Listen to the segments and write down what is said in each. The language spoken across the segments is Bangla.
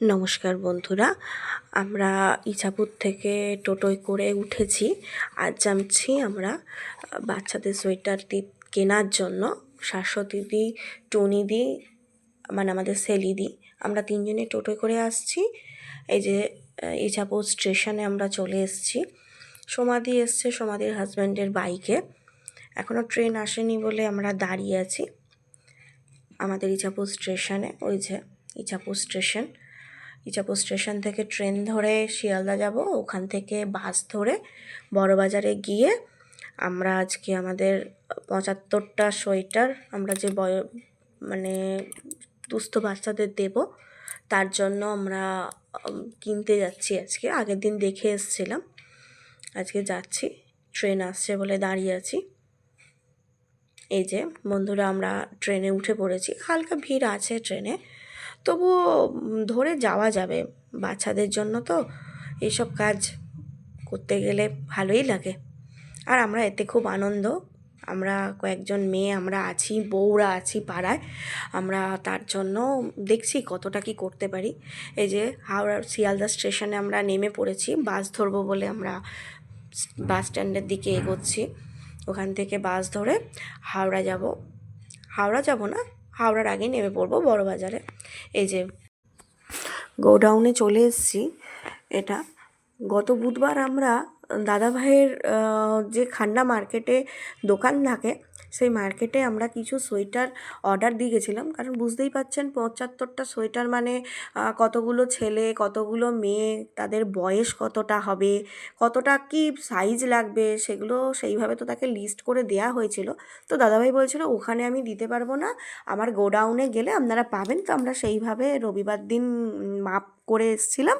নমস্কার বন্ধুরা। আমরা ইছাপুর থেকে টোটোয় করে উঠেছি। আজ যাচ্ছি আমরা বাচ্চাদের সোয়েটার কেনার জন্য শাশ্বতী দি টনি দি মানে আমাদের সেলি দি, আমরা তিনজনে টোটোয় করে আসছি। এই যে ইছাপুর স্টেশনে আমরা চলে এসেছি। সমাধি এসছে সমাধির হাজব্যান্ডের বাইকে। এখনও ট্রেন আসেনি বলে আমরা দাঁড়িয়ে আছি। আমাদের ইছাপুর স্টেশনে, ওই যে ইছাপুর স্টেশন। ইছাপুর স্টেশন থেকে ট্রেন ধরে শিয়ালদা যাব। ওখান থেকে বাস ধরে বড়বাজারে গিয়ে আমরা আজকে আমাদের পঁচাত্তরটা সোয়েটার আমরা যে বয় মানে দুস্থ বাচ্চাদের দেব, তার জন্য আমরা কিনতে যাচ্ছি আজকে। আগের দিন দেখে এসছিলাম। আজকে যাচ্ছি। ট্রেন আসছে বলে দাঁড়িয়ে আছি। এই যে বন্ধুরা, আমরা ট্রেনে উঠে পড়েছি। হালকা ভিড় আছে ট্রেনে। তবুও ধরে যাওয়া যাবে বাচ্চাদের জন্য তো। এইসব কাজ করতে গেলে ভালোই লাগে। আর আমরা এতে খুব আনন্দ। আমরা কয়েকজন মেয়ে, আমরা আছি, বউরা আছি পাড়ায়। আমরা তার জন্য দেখছি কতটা কি করতে পারি। এই যে হাওড়ার শিয়ালদা স্টেশনে আমরা নেমে পড়েছি। বাস ধরবো বলে আমরা বাস স্ট্যান্ডের দিকে এগোচ্ছি। ওখান থেকে বাস ধরে হাওড়া যাব। হাওড়া যাব না, হাওড়ার আগে নেমে পড়ব বড়বাজারে। এই যে গোডাউনে চলে এসেছি, এটা গত বুধবার আমরা দাদাভাইয়ের যে খান্না মার্কেটে দোকান থাকে সেই মার্কেটে আমরা কিছু সোয়েটার অর্ডার দিয়ে গেছিলাম। কারণ বুঝতেই পাচ্ছেন, পঁচাত্তরটা সোয়েটার মানে কতগুলো ছেলে, কতগুলো মেয়ে, তাদের বয়স কতটা হবে, কতটা কি সাইজ লাগবে, সেগুলো সেইভাবে তো তাকে লিস্ট করে দেয়া হয়েছিল। তো দাদাভাই বলছিল, ওখানে আমি দিতে পারব না, আমার গোডাউনে গেলে আপনারা পাবেন। তো আমরা সেইভাবে রবিবার দিন মাপ করে এসছিলাম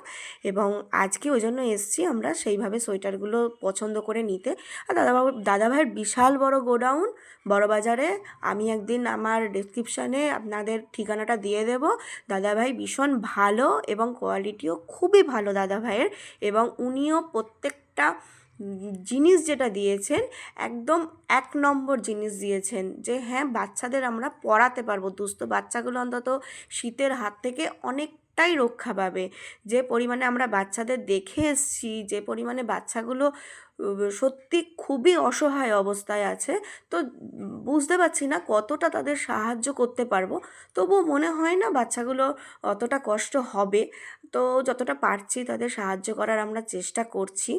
এবং আজকে ওই জন্য এসছি আমরা সেইভাবে সোয়েটারগুলো পছন্দ করে নিতে। আর দাদাবাবু দাদাভাইয়ের বিশাল বড় গোডাউন বড়বাজারে আমি একদিন আমার ডেসক্রিপশানে আপনাদের ঠিকানাটা দিয়ে দেব। দাদাভাই ভীষণ ভালো এবং কোয়ালিটিও খুবই ভালো দাদাভাইয়ের এবং উনিও প্রত্যেকটা জিনিস যেটা দিয়েছেন একদম এক নম্বর জিনিস দিয়েছেন যে হ্যাঁ বাচ্চাদের আমরা পড়াতে পারব। দুস্থ বাচ্চাগুলো অন্তত শীতের হাত থেকে অনেকটাই রক্ষা পাবে। যে পরিমাণে আমরা বাচ্চাদের দেখে এসছি, যে পরিমাণে বাচ্চাগুলো সত্যি খুবই অসহায় অবস্থায় আছে, তো বুঝতে পারছি না কতটা তাদের সাহায্য করতে পারব। তবুও মনে হয় না বাচ্চাগুলো অতটা কষ্ট হবে। তো যতটা পারছি তাদের সাহায্য করার আমরা চেষ্টা করছি।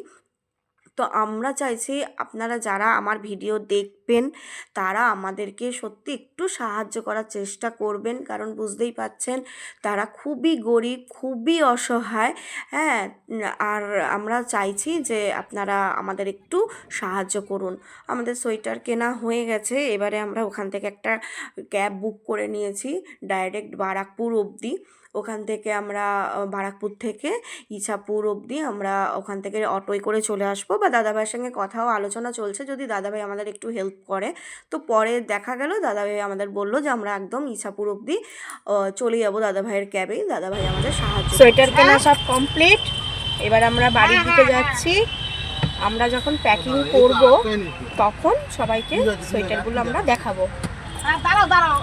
তো আমরা চাইছি আপনারা যারা আমার ভিডিও দেখবেন তারা আমাদেরকে সত্যি একটু সাহায্য করার চেষ্টা করবেন। কারণ বুঝতেই পাচ্ছেন, তারা খুবই গরিব, খুবই অসহায় হ্যাঁ? আর আমরা চাইছি যে আপনারা আমাদের একটু সাহায্য করুন। আমাদের সোয়েটার কেনা হয়ে গেছে, এবারে আমরা ওখান থেকে একটা ক্যাব বুক করে নিয়েছি, ডাইরেক্ট বারাকপুর অবধি। ওখান থেকে আমরা বারাকপুর থেকে ইছাপুর অবধি আমরা ওখান থেকে অটোয় করে চলে আসব। বা দাদাভাইয়ের সঙ্গে কথাও, আলোচনা চলছে। যদি দাদাভাই আমাদের একটু হেল্প করে। তো পরে দেখা গেল দাদাভাই আমাদের বলল যে আমরা একদম ইসাপুর অবধি চলে যাব দাদাভাইয়ের ক্যাবেই দাদাভাই আমাদের সাহায্য সোয়েটার কেনা সব কমপ্লিট এবার আমরা বাড়ির দিকে যাচ্ছি। আমরা যখন প্যাকিং করব তখন সবাইকে সোয়েটারগুলো আমরা দেখাবো। দাঁড়াও দাঁড়াও